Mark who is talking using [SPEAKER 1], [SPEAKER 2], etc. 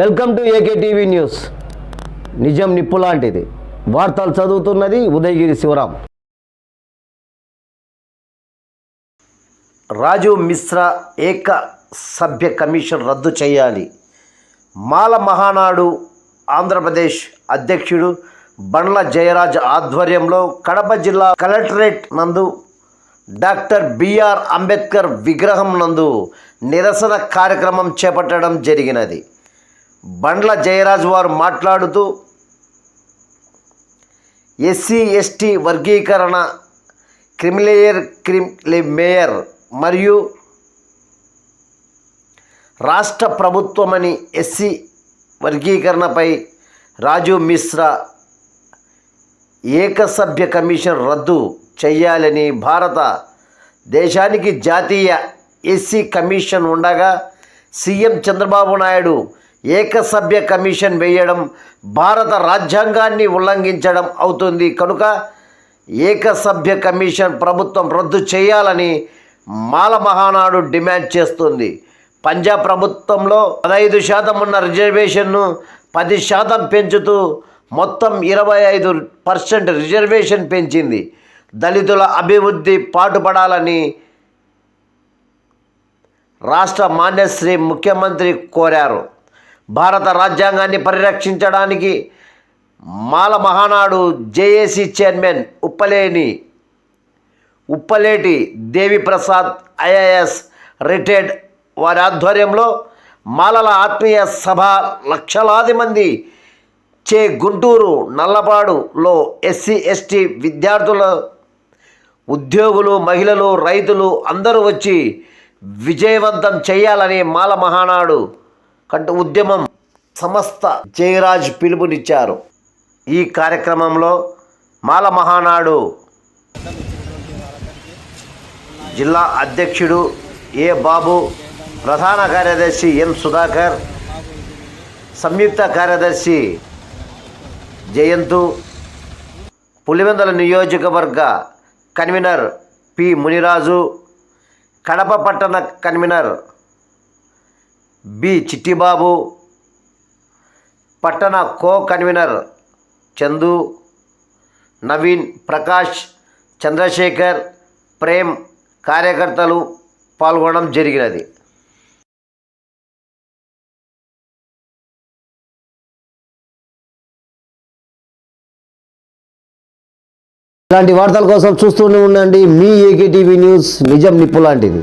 [SPEAKER 1] Welcome to AK TV news. నిజం నిప్పు లాంటిది. వార్తలు చదువుతున్నది ఉదయగిరి శివరాం. రాజు మిశ్రా ఏక సభ్య కమిషన్ రద్దు చేయాలి. మాల మహానాడు ఆంధ్రప్రదేశ్ అధ్యక్షుడు బండ్ల జయరాజ్ ఆధ్వర్యంలో కడప జిల్లా కలెక్టరేట్ నందు డాక్టర్ బిఆర్ అంబేద్కర్ విగ్రహం నందు నిరసన కార్యక్రమం చేపట్టడం జరిగినది. బండ్ల జయరాజు వారు మాట్లాడుతూ ఎస్సీ ఎస్టీ వర్గీకరణ క్రిమిలేయర్ క్రిమి మేయర్ మరియు రాష్ట్ర ప్రభుత్వమని ఎస్సీ వర్గీకరణపై రాజు మిశ్రా ఏకసభ్య కమిషన్ రద్దు చేయాలని భారత దేశానికి జాతీయ ఎస్సీ కమిషన్ ఉండగా సీఎం చంద్రబాబు నాయుడు ఏకసభ్య కమిషన్ వేయడం భారత రాజ్యాంగాన్ని ఉల్లంఘించడం అవుతుంది. కనుక ఏకసభ్య కమిషన్ ప్రభుత్వం రద్దు చేయాలని మాల మహానాడు డిమాండ్ చేస్తుంది. పంజాబ్ ప్రభుత్వంలో పదహైదు శాతం ఉన్న రిజర్వేషన్ను పది శాతం పెంచుతూ మొత్తం ఇరవై ఐదు పర్సెంట్ రిజర్వేషన్ పెంచింది. దళితుల అభివృద్ధి పాటుపడాలని రాష్ట్ర మాన్యశ్రీ ముఖ్యమంత్రి కోరారు. భారత రాజ్యాంగాన్ని పరిరక్షించడానికి Mala Mahanadu JAC chairman ఉప్పలేని Uppaleti Deviprasad IAS retired వారి ఆధ్వర్యంలో మాలల ఆత్మీయ సభ లక్షలాది మంది చే గుంటూరు నల్లపాడులో ఎస్సీ ఎస్టీ విద్యార్థుల ఉద్యోగులు మహిళలు రైతులు అందరూ వచ్చి విజయవంతం చేయాలని మాల మహానాడు కంటు ఉద్యమం సమస్త జయరాజ్ పిలుపునిచ్చారు. ఈ కార్యక్రమంలో మాల మహానాడు జిల్లా అధ్యక్షుడు ఏ బాబు ప్రధాన కార్యదర్శి ఎన్ సుధాకర్ సంయుక్త కార్యదర్శి జయంతు పులివెందల నియోజకవర్గ కన్వీనర్ పి మునిరాజు కడప పట్టణ కన్వీనర్ బి చిట్టిబాబు పట్టణ కో కన్వీనర్ చందు నవీన్ ప్రకాష్ చంద్రశేఖర్ ప్రేమ్ కార్యకర్తలు పాల్గొనడం జరిగినది. ఇలాంటి వార్తల కోసం చూస్తూనే ఉండండి. మీ ఏకే టీవీ న్యూస్ నిజం నిప్పు లాంటిది.